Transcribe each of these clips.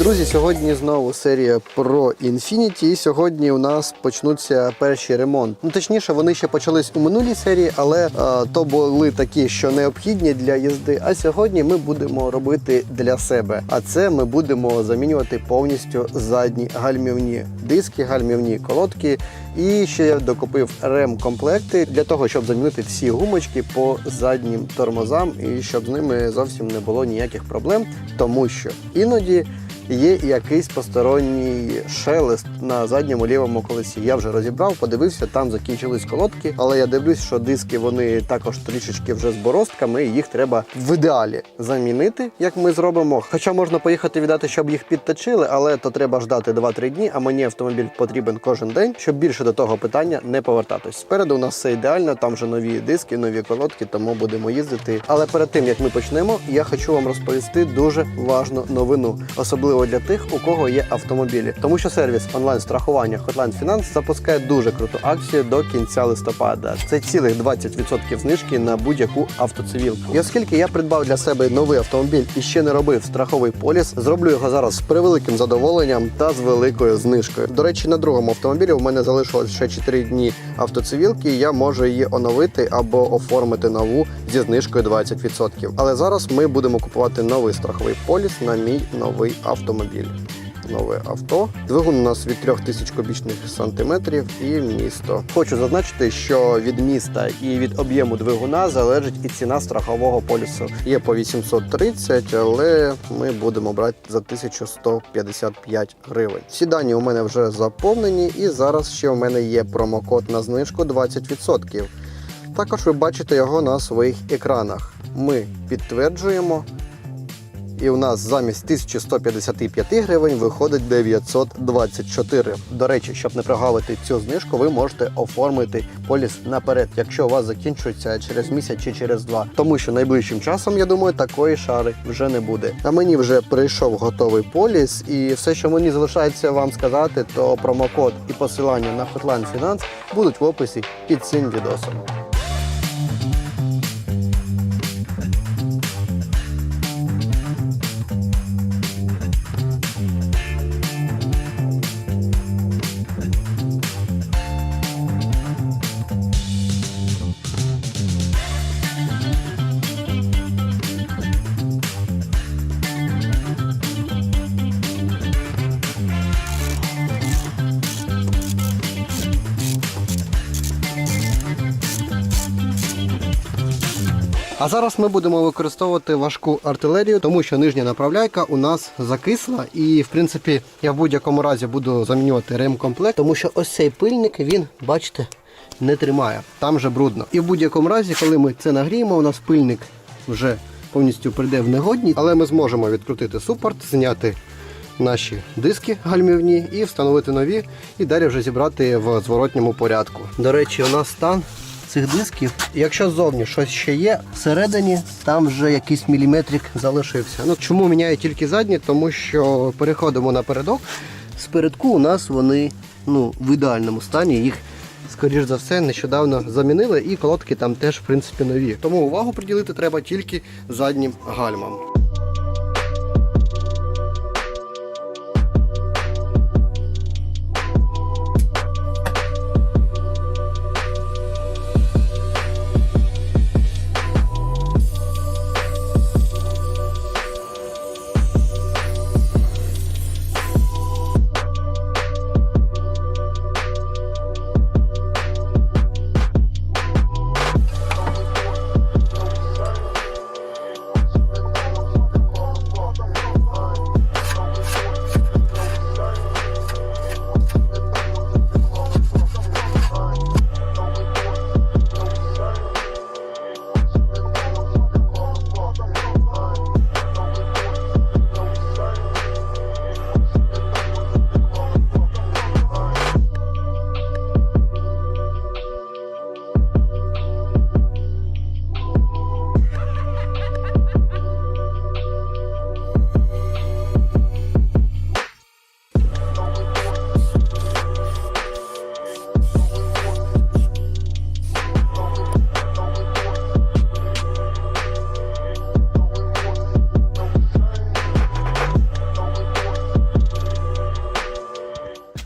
друзі! Сьогодні знову серія про Infiniti. І сьогодні у нас почнуться перші ремонт. Ну точніше, вони ще почались у минулій серії, але е, то були такі, що необхідні для їзди. А сьогодні ми будемо робити для себе. А це ми будемо замінювати повністю задні гальмівні диски, гальмівні колодки. І ще я докупив ремкомплекти для того, щоб замінити всі гумочки по заднім тормозам і щоб з ними зовсім не було ніяких проблем, тому що іноді є якийсь посторонній шелест на задньому лівому колесі. Я вже розібрав, подивився, там закінчились колодки, але я дивлюсь, що диски вони також трішечки вже з бороздками, і їх треба в ідеалі замінити, як ми зробимо. Хоча можна поїхати віддати, щоб їх підточили, але то треба ждати 2-3 дні. А мені автомобіль потрібен кожен день, щоб більше до того питання не повертатись. Спереду у нас все ідеально, там вже нові диски, нові колодки, тому будемо їздити. Але перед тим як ми почнемо, я хочу вам розповісти дуже важну новину, особливо для тих, у кого є автомобілі, тому що сервіс онлайн страхування Hotline Finance запускає дуже круту акцію до кінця листопада. Це цілих 20% знижки на будь-яку автоцивілку. І оскільки я придбав для себе новий автомобіль і ще не робив страховий поліс, зроблю його зараз з превеликим задоволенням та з великою знижкою. До речі, на другому автомобілі у мене залишилось ще 4 дні автоцивілки. і Я можу її оновити або оформити нову зі знижкою 20%. Але зараз ми будемо купувати новий страховий поліс на мій новий автомобіль. Нове авто. Двигун у нас від 3000 кубічних сантиметрів і місто. Хочу зазначити, що від міста і від об'єму двигуна залежить і ціна страхового полісу. Є по 830, але ми будемо брати за 1155 гривень. Всі дані у мене вже заповнені, і зараз ще у мене є промокод на знижку 20%. Також ви бачите його на своїх екранах. Ми підтверджуємо. І у нас замість 1155 гривень виходить 924. До речі, щоб не прогавити цю знижку, ви можете оформити поліс наперед, якщо у вас закінчується через місяць чи через два. Тому що найближчим часом, я думаю, такої шари вже не буде. А мені вже прийшов готовий поліс, і все, що мені залишається вам сказати, то промокод і посилання на Hotline Finance будуть в описі під цим відосом. А зараз ми будемо використовувати важку артилерію, тому що нижня направляйка у нас закисла. І в принципі я в будь-якому разі буду замінювати ремкомплект, тому що ось цей пильник, він, бачите, не тримає. Там вже брудно. І в будь-якому разі, коли ми це нагріємо, у нас пильник вже повністю прийде в негодність, але ми зможемо відкрутити супорт, зняти наші диски гальмівні і встановити нові, і далі вже зібрати в зворотньому порядку. До речі, у нас стан цих дисків. Якщо ззовні щось ще є, всередині там вже якийсь міліметрик залишився. Ну чому міняю тільки задні? Тому що переходимо на передок. Спередку у нас вони ну, в ідеальному стані. Їх, скоріш за все, нещодавно замінили, і колодки там теж в принципі нові. Тому увагу приділити треба тільки заднім гальмам.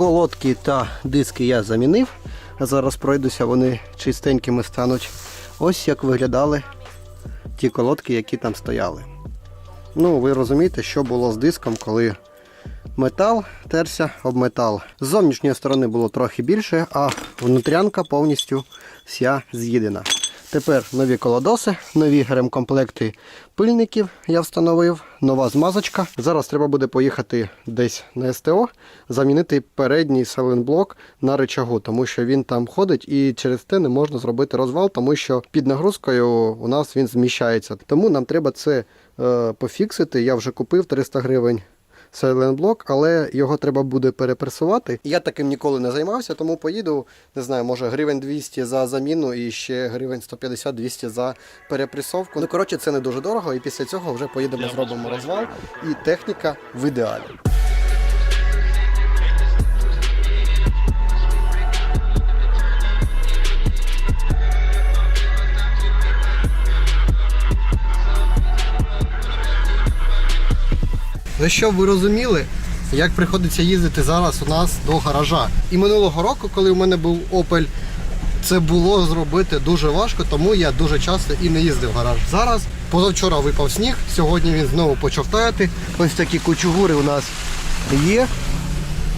Колодки та диски я замінив. Зараз пройдуся, вони чистенькими стануть. Ось як виглядали ті колодки, які там стояли. Ну, ви розумієте, що було з диском, коли метал терся об метал. З зовнішньої сторони було трохи більше, а внутрянка повністю вся з'їдена. Тепер нові колодоси, нові ремкомплекти пильників я встановив, нова змазочка. Зараз треба буде поїхати десь на СТО, замінити передній селенблок на рычагу, тому що він там ходить і через те не можна зробити розвал, тому що під нагрузкою у нас він зміщається. Тому нам треба це е, пофіксити. Я вже купив 300 гривень Silent але його треба буде перепресувати. Я таким ніколи не займався, тому поїду, не знаю, може гривень 200 за заміну і ще гривень 150-200 за перепресовку. Ну, коротше, це не дуже дорого, і після цього вже поїдемо, зробимо розвал, і техніка в ідеалі. Ну щоб ви розуміли, як приходиться їздити зараз у нас до гаража. І минулого року, коли у мене був Opel, це було зробити дуже важко, тому я дуже часто і не їздив в гараж. Зараз позавчора випав сніг, сьогодні він знову почав таяти. Ось такі кучугури у нас є.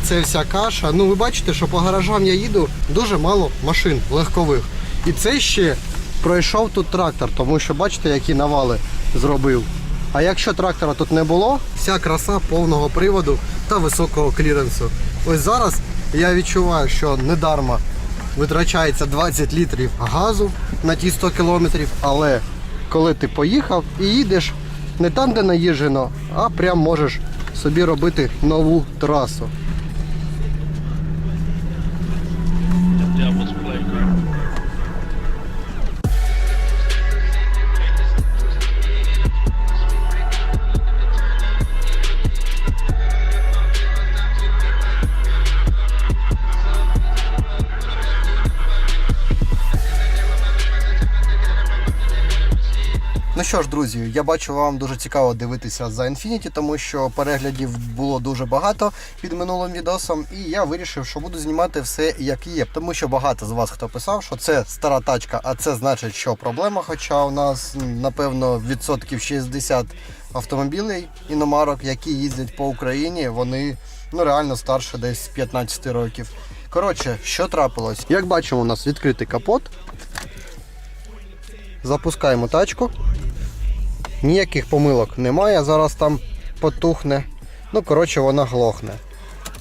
Це вся каша. Ну ви бачите, що по гаражам я їду дуже мало машин легкових. І це ще пройшов тут трактор, тому що бачите, які навали зробив. А якщо трактора тут не було, вся краса повного приводу та високого кліренсу. Ось зараз я відчуваю, що недарма витрачається 20 літрів газу на ті 100 кілометрів, але коли ти поїхав і їдеш не там, де наїжджено, а прям можеш собі робити нову трасу. Що ж, друзі, я бачу вам дуже цікаво дивитися за Infinity, тому що переглядів було дуже багато під минулим відосом, і я вирішив, що буду знімати все як є. Тому що багато з вас хто писав, що це стара тачка, а це значить, що проблема. Хоча у нас напевно відсотків 60 автомобілей іномарок, які їздять по Україні, вони ну реально старше десь 15 років. Коротше, що трапилось? Як бачимо, у нас відкритий капот. Запускаємо тачку. Ніяких помилок немає, зараз там потухне. Ну, коротше, вона глохне.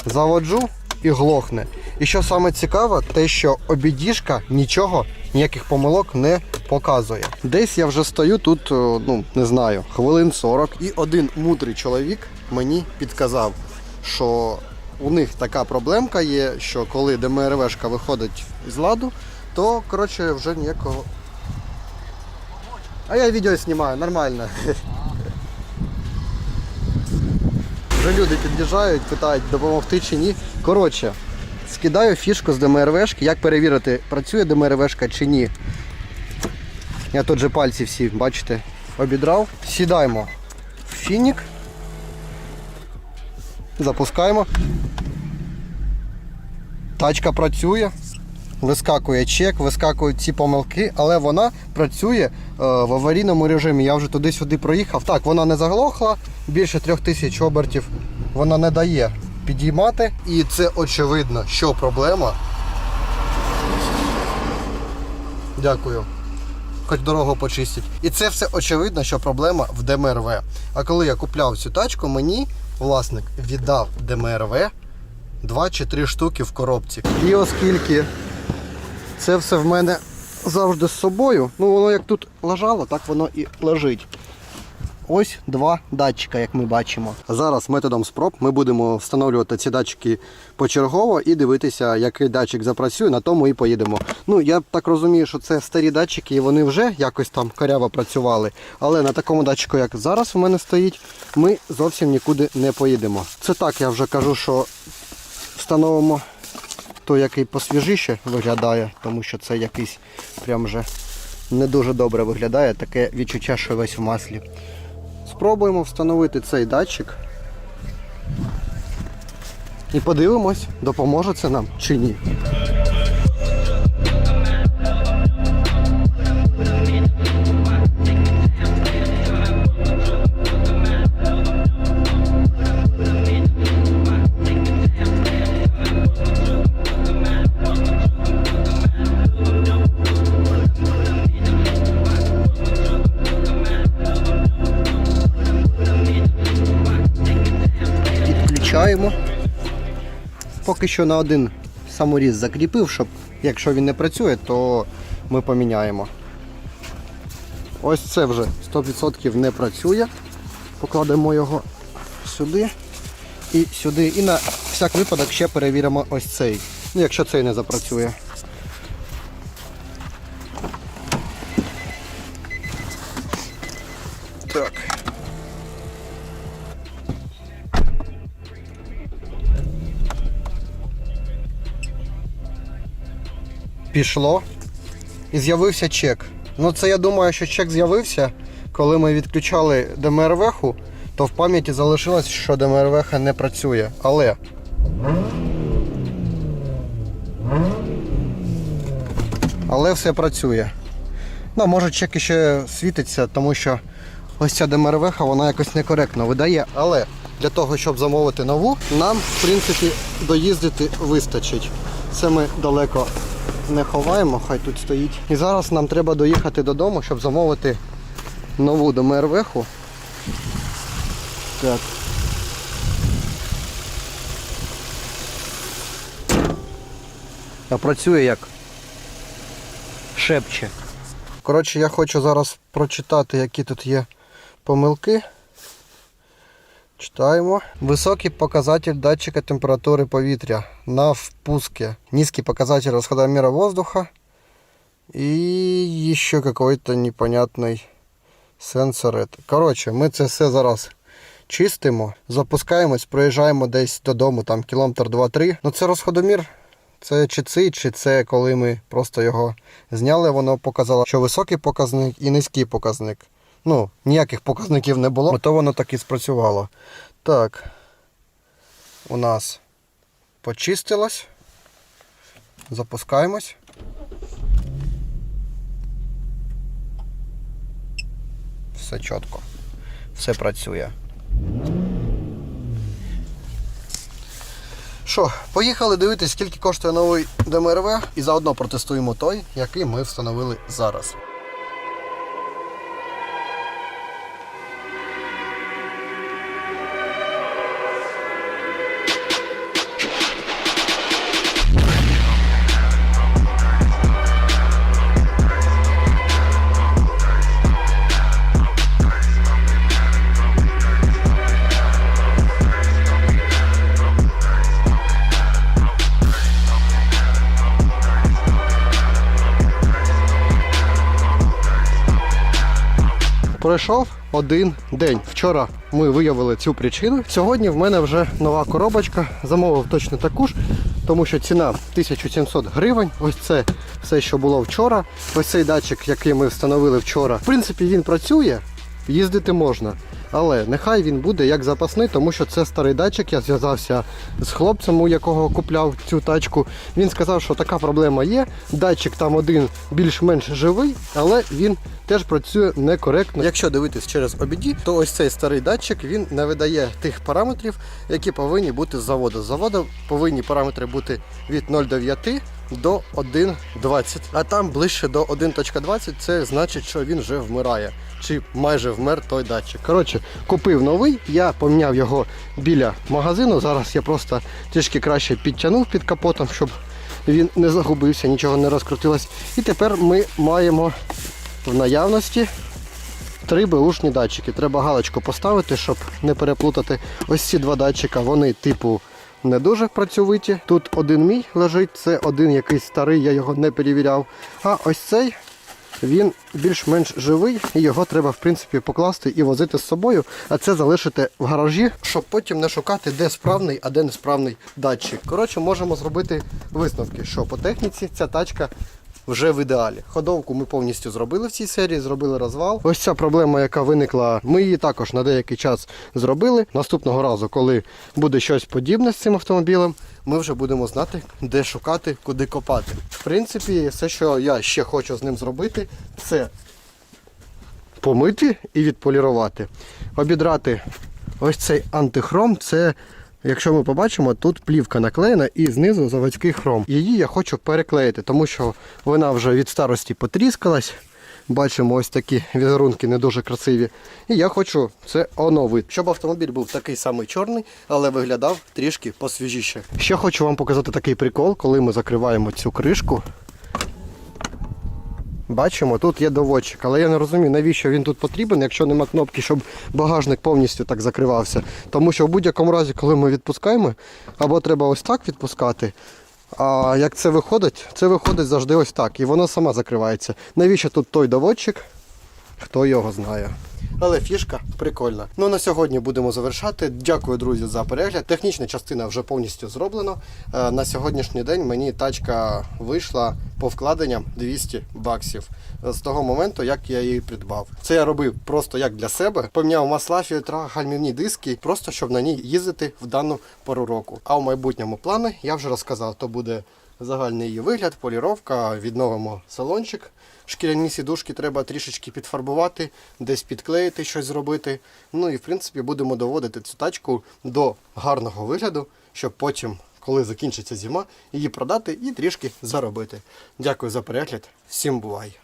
Заводжу і глохне. І що саме цікаве, те, що обідіжка нічого, ніяких помилок не показує. Десь я вже стою тут, ну не знаю, хвилин 40. І один мудрий чоловік мені підказав, що у них така проблемка є, що коли ДМРВшка виходить з ладу, то коротше вже ніякого а я відео знімаю, нормально. Вже люди під'їжджають, питають, допомогти чи ні. Коротше, скидаю фішку з ДМРВшки, як перевірити, працює ДМРВшка чи ні. Я тут же пальці всі, бачите, обідрав. Сідаємо в фінік. Запускаємо. Тачка працює. Вискакує чек, вискакують ці помилки, але вона працює е, в аварійному режимі. Я вже туди-сюди проїхав. Так, вона не заглохла, більше трьох тисяч обертів вона не дає підіймати. І це очевидно, що проблема. Дякую. Хоч дорогу почистять. І це все очевидно, що проблема в ДМРВ. А коли я купляв цю тачку, мені власник віддав ДМРВ 2 чи 3 штуки в коробці. І оскільки це все в мене завжди з собою. Ну воно як тут лежало, так воно і лежить. Ось два датчика, як ми бачимо. Зараз методом спроб ми будемо встановлювати ці датчики почергово і дивитися, який датчик запрацює, на тому і поїдемо. Ну, я так розумію, що це старі датчики, і вони вже якось там коряво працювали. Але на такому датчику, як зараз у мене стоїть, ми зовсім нікуди не поїдемо. Це так, я вже кажу, що встановимо той, який посвіжіше виглядає, тому що це якийсь прям вже не дуже добре виглядає, таке відчуття, що весь в маслі. Спробуємо встановити цей датчик. І подивимось, допоможе це нам чи ні. Підключаємо. Поки що на один саморіз закріпив, щоб якщо він не працює, то ми поміняємо. Ось це вже 100% не працює. Покладемо його сюди і сюди. І на всяк випадок ще перевіримо ось цей. Ну, якщо цей не запрацює. Так. Пішло і з'явився чек. Ну це я думаю, що чек з'явився, коли ми відключали ДМРВХу, то в пам'яті залишилось, що ДМРВХ не працює. Але. Але все працює. Ну, може чек ще світиться, тому що ось ця ДМРВХ, вона якось некоректно видає. Але для того, щоб замовити нову, нам, в принципі, доїздити вистачить. Це ми далеко не ховаємо, хай тут стоїть. І зараз нам треба доїхати додому, щоб замовити нову ДМРВХу. Так. А працює як шепче. Коротше, я хочу зараз прочитати, які тут є помилки. Читаємо. Високий показатель датчика температури повітря на впуске. Низкий показатель расходомера воздуха. І ще какой-то непонятний сенсор. Коротше, ми це все зараз чистимо, запускаємось, проїжджаємо десь додому, там кілометр 2-3. Ну це розходомір. Це чи цей, чи це коли ми просто його зняли, воно показало, що високий показник і низький показник. Ну, ніяких показників не було, то воно так і спрацювало. Так, у нас почистилось. Запускаємось. Все чітко. Все працює. Що, поїхали дивитись, скільки коштує новий ДМРВ і заодно протестуємо той, який ми встановили зараз. Пройшов один день. Вчора ми виявили цю причину. Сьогодні в мене вже нова коробочка. Замовив точно таку ж, тому що ціна 1700 гривень. Ось це все, що було вчора. Ось цей датчик, який ми встановили вчора. В принципі, він працює, їздити можна. Але нехай він буде як запасний, тому що це старий датчик. Я зв'язався з хлопцем, у якого купляв цю тачку. Він сказав, що така проблема є. Датчик там один більш-менш живий, але він теж працює некоректно. Якщо дивитись через OBD, то ось цей старий датчик він не видає тих параметрів, які повинні бути з заводу. З заводу повинні параметри бути від 0,9 до 1,20. А там ближче до 1.20 це значить, що він вже вмирає. Чи майже вмер той датчик. Коротше, купив новий, я поміняв його біля магазину. Зараз я просто трішки краще підтягнув під капотом, щоб він не загубився, нічого не розкрутилось. І тепер ми маємо в наявності три беушні датчики. Треба галочку поставити, щоб не переплутати. Ось ці два датчика, вони типу не дуже працьовиті. Тут один мій лежить, це один якийсь старий, я його не перевіряв. А ось цей. Він більш-менш живий, і його треба в принципі покласти і возити з собою, а це залишити в гаражі, щоб потім не шукати, де справний, а де несправний датчик. Коротше, можемо зробити висновки, що по техніці ця тачка вже в ідеалі. Ходовку ми повністю зробили в цій серії, зробили розвал. Ось ця проблема, яка виникла, ми її також на деякий час зробили. Наступного разу, коли буде щось подібне з цим автомобілем, ми вже будемо знати, де шукати, куди копати. В принципі, все, що я ще хочу з ним зробити, це помити і відполірувати. Обідрати ось цей антихром. Це, якщо ми побачимо, тут плівка наклеєна і знизу заводський хром. Її я хочу переклеїти, тому що вона вже від старості потріскалась. Бачимо ось такі візерунки не дуже красиві. І я хочу це оновити, щоб автомобіль був такий самий чорний, але виглядав трішки посвіжіше. Ще хочу вам показати такий прикол, коли ми закриваємо цю кришку. Бачимо, тут є доводчик, але я не розумію, навіщо він тут потрібен, якщо нема кнопки, щоб багажник повністю так закривався. Тому що в будь-якому разі, коли ми відпускаємо, або треба ось так відпускати. А як це виходить, це виходить завжди ось так. І воно сама закривається. Навіщо тут той доводчик? Хто його знає. Але фішка прикольна. Ну на сьогодні будемо завершати. Дякую, друзі, за перегляд. Технічна частина вже повністю зроблена. Е, На сьогоднішній день мені тачка вийшла по вкладенням 200 баксів з того моменту, як я її придбав. Це я робив просто як для себе. Поміняв масла, фільтра, гальмівні диски, просто щоб на ній їздити в дану пору року. А в майбутньому плани я вже розказав, то буде загальний її вигляд, поліровка, відновимо салончик. Шкіряні сідушки треба трішечки підфарбувати, десь підклеїти щось зробити. Ну і в принципі будемо доводити цю тачку до гарного вигляду, щоб потім, коли закінчиться зима, її продати і трішки заробити. Дякую за перегляд. Всім бувай!